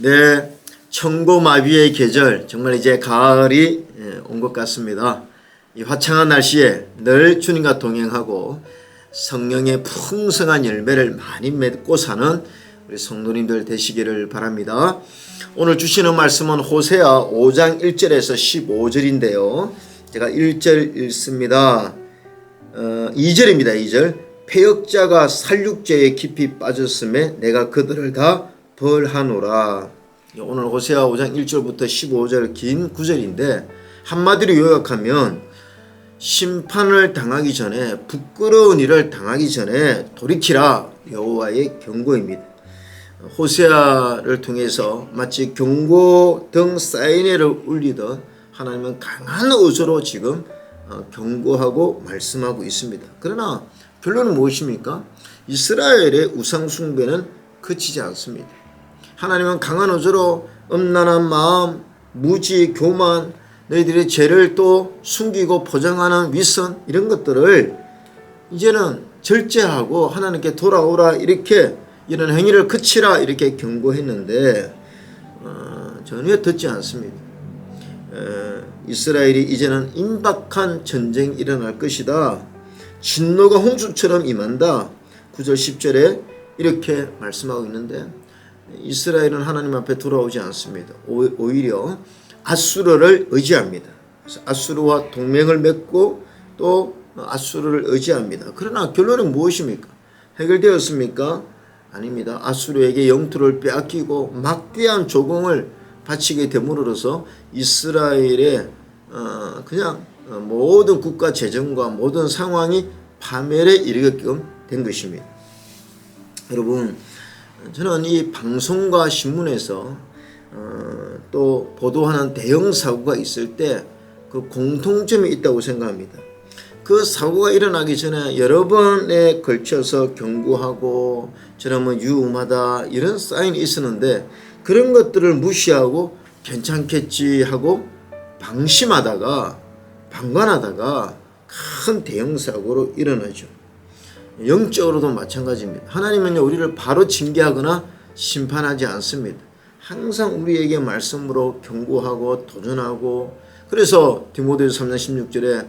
네, 청고마비의 계절 정말 이제 가을이 온 것 같습니다. 이 화창한 날씨에 늘 주님과 동행하고 성령의 풍성한 열매를 많이 맺고 사는 우리 성도님들 되시기를 바랍니다. 오늘 주시는 말씀은 호세아 5장 1절에서 15절인데요. 제가 1절 읽습니다. 어, 2절입니다. 2절. 폐역자가 살육죄에 깊이 빠졌음에 내가 그들을 다 벌하노라. 오늘 호세아 5장 1절부터 15절 긴 구절인데 한마디로 요약하면 심판을 당하기 전에 부끄러운 일을 당하기 전에 돌이키라 여호와의 경고입니다. 호세아를 통해서 마치 경고 등 사인회를 울리던 하나님은 강한 의조로 지금 어, 경고하고 말씀하고 있습니다. 그러나 결론은 무엇입니까? 이스라엘의 우상 숭배는 그치지 않습니다. 하나님은 강한 의조로 음란한 마음, 무지, 교만, 너희들의 죄를 또 숨기고 포장하는 위선 이런 것들을 이제는 절제하고 하나님께 돌아오라 이렇게 이런 행위를 그치라 이렇게 경고했는데 어, 전혀 듣지 않습니다. 에, 이스라엘이 이제는 임박한 전쟁이 일어날 것이다. 진노가 홍수처럼 임한다. 9절 10절에 이렇게 말씀하고 있는데 이스라엘은 하나님 앞에 돌아오지 않습니다. 오- 오히려 아수르를 의지합니다. 아수르와 동맹을 맺고 또 아수르를 의지합니다. 그러나 결론은 무엇입니까? 해결되었습니까? 아닙니다. 아수르에게 영토를 빼앗기고 막대한 조공을 바치게 됨으로써 이스라엘의 어, 그냥 어, 모든 국가 재정과 모든 상황이 파멸에 이르게끔 된 것입니다. 여러분, 저는 이 방송과 신문에서 어, 또 보도하는 대형 사고가 있을 때 그 공통점이 있다고 생각합니다. 그 사고가 일어나기 전에 여러 번에 걸쳐서 경고하고 저러면 위험하다 이런 사인이 있었는데 그런 것들을 무시하고 괜찮겠지 하고 방심하다가 방관하다가 큰 대형 사고로 일어나죠. 영적으로도 마찬가지입니다. 하나님은요 우리를 바로 징계하거나 심판하지 않습니다. 항상 우리에게 말씀으로 경고하고 도전하고 그래서 디모데서 3장 16절에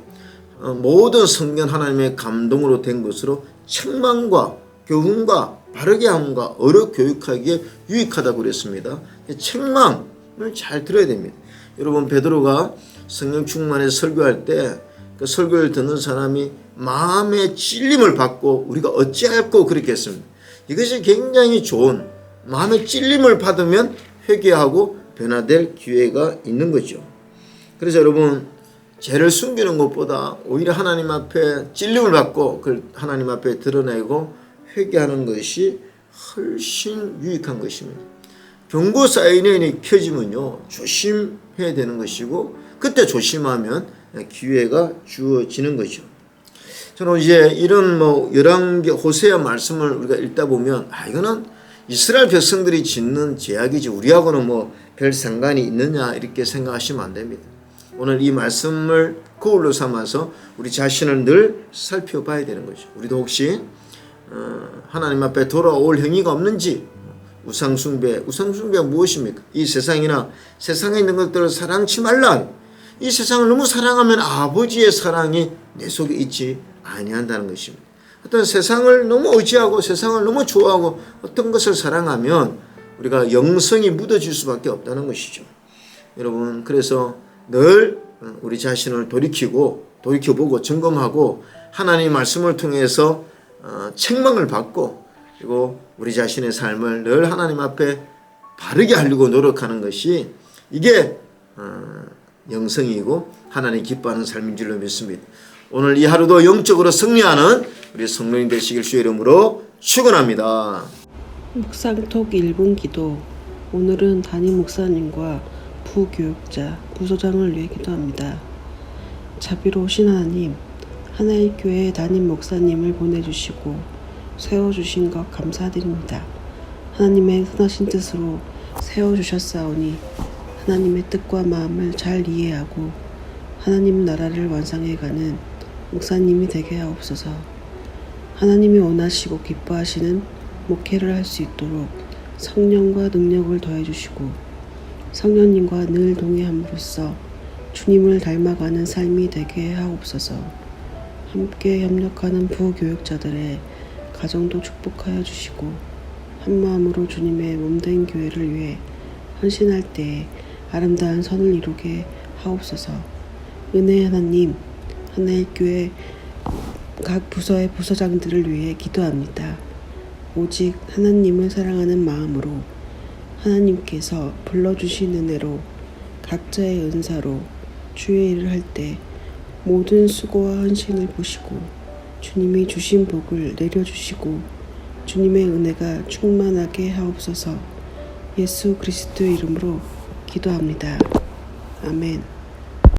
어, 모든 성경 하나님의 감동으로 된 것으로 책망과 교훈과 바르게 함과 어려 교육하기에 유익하다고 그랬습니다. 책망을 잘 들어야 됩니다. 여러분 베드로가 성령 충만에 설교할 때 그 설교를 듣는 사람이 마음의 찔림을 받고 우리가 어찌할꼬 그렇게 했습니다. 이것이 굉장히 좋은 마음의 찔림을 받으면 회개하고 변화될 기회가 있는 거죠. 그래서 여러분 죄를 숨기는 것보다 오히려 하나님 앞에 찔림을 받고 그걸 하나님 앞에 드러내고 회개하는 것이 훨씬 유익한 것입니다. 경고 사인이 켜지면요 조심해야 되는 것이고 그때 조심하면 기회가 주어지는 거죠. 저는 이제 이런 뭐 열왕기 호세아 말씀을 우리가 읽다 보면 아 이거는 이스라엘 백성들이 짓는 제약이지 우리하고는 뭐 별 상관이 있느냐 이렇게 생각하시면 안 됩니다. 오늘 이 말씀을 거울로 삼아서 우리 자신을 늘 살펴봐야 되는 거죠. 우리도 혹시 어, 하나님 앞에 돌아올 행위가 없는지 우상숭배, 우상숭배가 무엇입니까? 이 세상이나 세상에 있는 것들을 사랑치 말라. 이 세상을 너무 사랑하면 아버지의 사랑이 내 속에 있지 아니한다는 것입니다. 어떤 세상을 너무 의지하고 세상을 너무 좋아하고 어떤 것을 사랑하면 우리가 영성이 묻어질 수밖에 없다는 것이죠. 여러분 그래서 늘 우리 자신을 돌이키고 돌이켜보고 점검하고 하나님 말씀을 통해서 어, 책망을 받고 그리고 우리 자신의 삶을 늘 하나님 앞에 바르게 하려고 노력하는 것이 이게 어, 영성이고 하나님 기뻐하는 삶인 줄로 믿습니다. 오늘 이 하루도 영적으로 승리하는 우리 성도님 되시길 주의 이름으로 축원합니다. 묵상톡 1분 기도 오늘은 담임 목사님과 부교육자, 부소장을 위해 기도합니다. 자비로우신 하나님, 하나의 교회 담임 목사님을 보내주시고 세워주신 것 감사드립니다. 하나님의 선하신 뜻으로 세워주셨사오니 하나님의 뜻과 마음을 잘 이해하고 하나님 나라를 완성해가는 목사님이 되게 하옵소서. 하나님이 원하시고 기뻐하시는 목회를 할 수 있도록 성령과 능력을 더해 주시고 성령님과 늘 동행함으로써 주님을 닮아가는 삶이 되게 하옵소서. 함께 협력하는 부교육자들의 가정도 축복하여 주시고 한 마음으로 주님의 몸된 교회를 위해 헌신할 때에 아름다운 선을 이루게 하옵소서. 은혜 하나님, 하나의 교회 각 부서의 부서장들을 위해 기도합니다. 오직 하나님을 사랑하는 마음으로 하나님께서 불러주신 은혜로 각자의 은사로 주의 일을 할 때 모든 수고와 헌신을 보시고 주님이 주신 복을 내려주시고 주님의 은혜가 충만하게 하옵소서 예수 그리스도 이름으로 기도합니다. 아멘.